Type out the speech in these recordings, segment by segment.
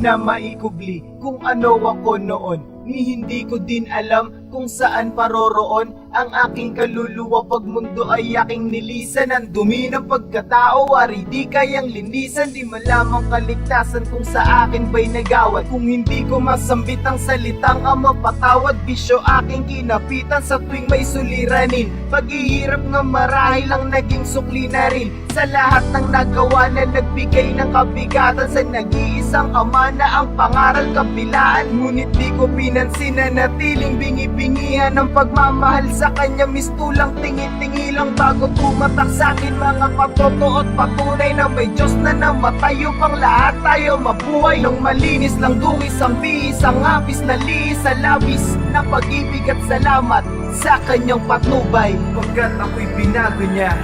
Na maikubli kung ano ako noon. Ni hindi ko din alam kung saan paroroon Ang aking kaluluwa pag mundo ay aking nilisan Ang dumi ng pagkatao, wari di kayang linisan. Di malamang kaligtasan kung sa akin ba'y nagawad. Kung hindi ko masambit ang salitang ama patawad Bisyo aking kinapitan. Sa tuwing may suliranin Paghihirap nga marahil ang naging sukli na rin. Sa lahat ng nagawa na nagbigay ng kabigatan Sa nag-iisang ama na ang pangaral kabilaan Ngunit di ko pinansin na natiling bingi-bingihan Ng pagmamahal kanya mistulang tingi-tingi lang Bago tumatak sa akin. Mga patotoo at patunay Na may Diyos na namatay upang lahat tayo mabuhay Nang malinis lang dungis ang bihis Ang hapis na lihis sa labis Na pag-ibig at salamat sa kanyang patnubay. Pagkat ako'y binago niya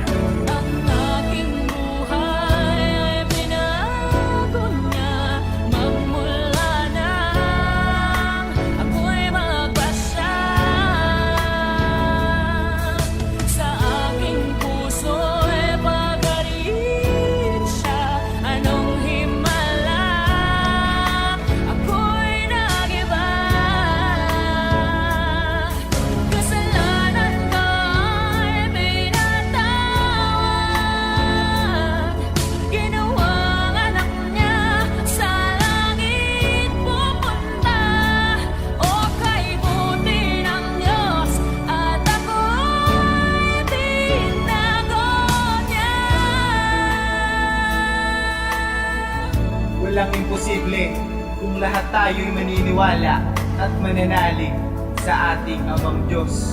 Walang imposible kung lahat tayo'y maniniwala at mananalig sa ating Amang Diyos.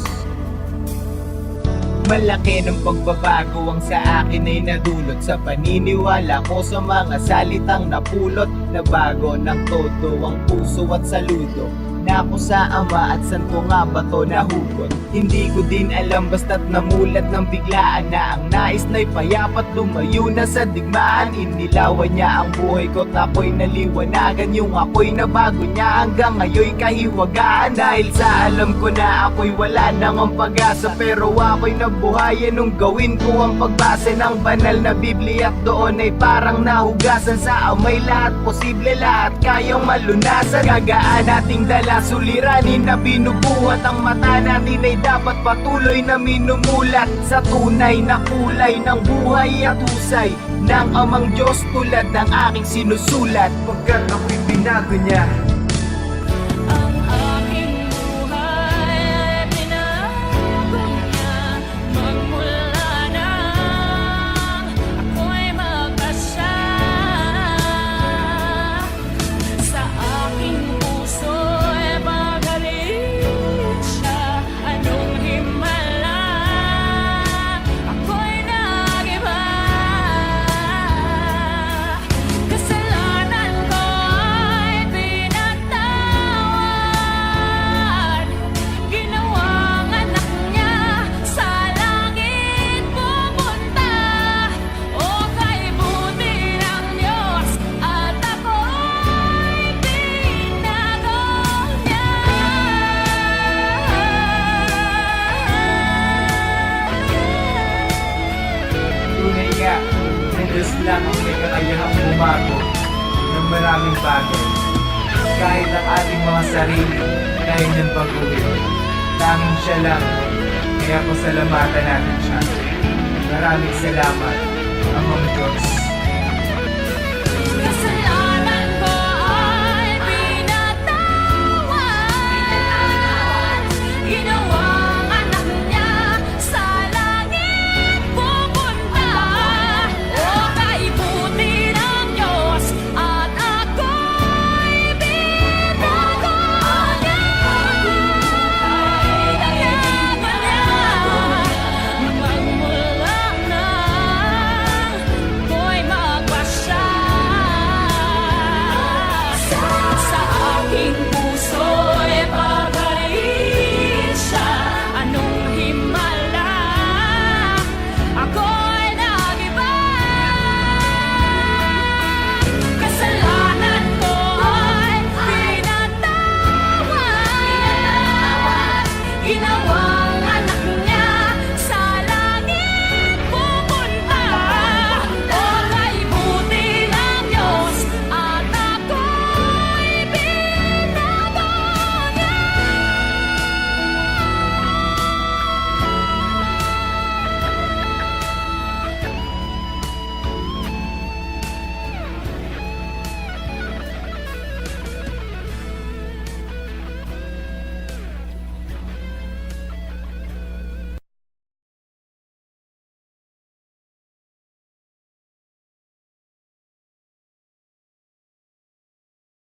Malaki ng pagbabago ang sa akin ay nadulot sa paniniwala ko sa mga salitang napulot na bago ng todo ang puso at saludo na ako sa ama at san ko nga ba to nahugot Hindi ko din alam basta't namulat ng biglaan na ang nais na'y payapat lumayo na sa digmaan. Inilawan niya ang buhay ko at ako'y naliwanagan. Yung ako'y nabago niya hanggang ngayon'y kahiwagaan. Dahil sa alam ko na ako'y wala nang ang pag-asa Pero ako'y nabuhayan nung gawin ko ang pagbasa ng banal na Biblia. At doon ay parang nahugasan sa amay lahat. Posible lahat kayang malunasan. Gagaan nating dala suliranin na binubuhat Ang mata natin ay dapat patuloy na minumulat Sa tunay na kulay ng buhay at husay Ng amang Diyos tulad ng aking sinusulat. Pagkat ako'y binago niya Diyos lang ang may kakayahang bumago ng maraming bagay. Kahit ang ating mga sarili, kaya niyang baguhin. Tanging siya lang, kaya pasalamatan natin siya. Maraming salamat, Amang Diyos.